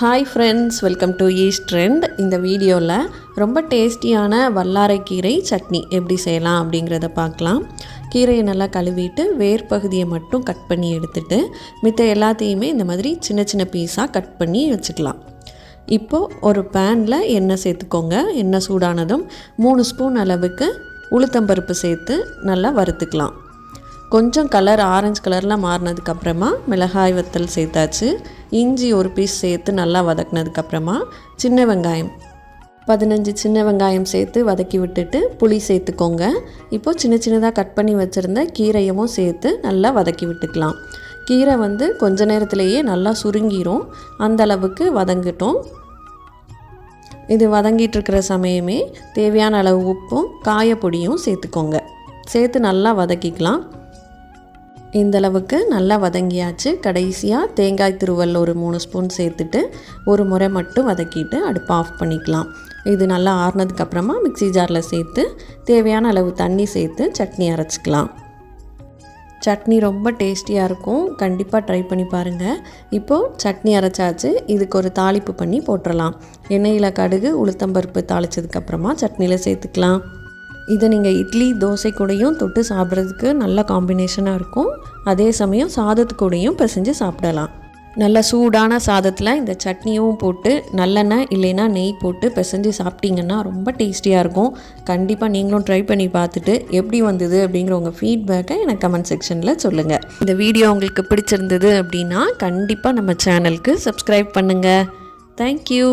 Hi friends welcome to East Trend இந்த வீடியோவில் ரொம்ப டேஸ்டியான வல்லாரைக்கீரை சட்னி எப்படி செய்யலாம் அப்படிங்கிறத பார்க்கலாம். கீரையை நல்லா கழுவிட்டு வேர் பகுதியை மட்டும் கட் பண்ணி எடுத்துட்டு மித்த எல்லாத்தையுமே இந்த மாதிரி சின்ன சின்ன பீஸாக கட் பண்ணி வச்சுக்கலாம். இப்போது ஒரு பேனில் எண்ணெய் சேர்த்துக்கோங்க. எண்ணெய் சூடானதும் மூணு ஸ்பூன் அளவுக்கு உளுத்தம்பருப்பு சேர்த்து நல்லா வறுத்துக்கலாம். கொஞ்சம் கலர் ஆரஞ்சு கலரில் மாறினதுக்கப்புறமா மிளகாய் வத்தல் சேர்த்தாச்சு. இஞ்சி ஒரு பீஸ் சேர்த்து நல்லா வதக்குனதுக்கப்புறமா சின்ன வெங்காயம். பதினஞ்சு சின்ன வெங்காயம் சேர்த்து வதக்கி விட்டுட்டு புளி சேர்த்துக்கோங்க. இப்போது சின்ன சின்னதாக கட் பண்ணி வச்சுருந்த கீரையும் சேர்த்து நல்லா வதக்கி விட்டுக்கலாம். கீரை வந்து கொஞ்ச நேரத்திலேயே நல்லா சுருங்கிரும். அந்த அளவுக்கு வதங்கட்டும். இது வதங்கிட்டு இருக்கிற சமயமே தேவையான அளவு உப்பும் காயப்பொடியும் சேர்த்துக்கோங்க. சேர்த்து நல்லா வதக்கிக்கலாம். இந்த அளவுக்கு நல்லா வதங்கியாச்சு. கடைசியாக தேங்காய் துருவல் ஒரு மூணு ஸ்பூன் சேர்த்துட்டு ஒரு முறை மட்டும் வதக்கிட்டு அடுப்பு ஆஃப் பண்ணிக்கலாம். இது நல்லா ஆறுனதுக்கப்புறமா மிக்ஸி ஜாரில் சேர்த்து தேவையான அளவு தண்ணி சேர்த்து சட்னி அரைச்சிக்கலாம். சட்னி ரொம்ப டேஸ்டியாக இருக்கும். கண்டிப்பாக ட்ரை பண்ணி பாருங்கள் இப்போது சட்னி அரைச்சாச்சு. இதுக்கு ஒரு தாளிப்பு பண்ணி போட்டுடலாம் எண்ணெயில் கடுகு உளுத்தம்பருப்பு தாளிச்சதுக்கப்புறமா சட்னியில் சேர்த்துக்கலாம். இதை நீங்கள் இட்லி தோசை கூடயும் தொட்டு சாப்பிட்றதுக்கு நல்ல காம்பினேஷனாக இருக்கும். அதே சமயம் சாதத்து கூடயும் பிசைஞ்சு சாப்பிடலாம். நல்ல சூடான சாதத்தில் இந்த சட்னியும் போட்டு நல்லெண்ணெய் இல்லைன்னா நெய் போட்டு பிசைஞ்சு சாப்பிட்டீங்கன்னா ரொம்ப டேஸ்டியாக இருக்கும். கண்டிப்பாக நீங்களும் ட்ரை பண்ணி பார்த்துட்டு எப்படி வந்தது அப்படிங்கிற உங்கள் ஃபீட்பேக்கை எனக்கு கமெண்ட் செக்ஷனில் சொல்லுங்கள் இந்த வீடியோ உங்களுக்கு பிடிச்சிருந்தது அப்படின்னா கண்டிப்பாக நம்ம சேனலுக்கு சப்ஸ்கிரைப் பண்ணுங்கள் தேங்க்யூ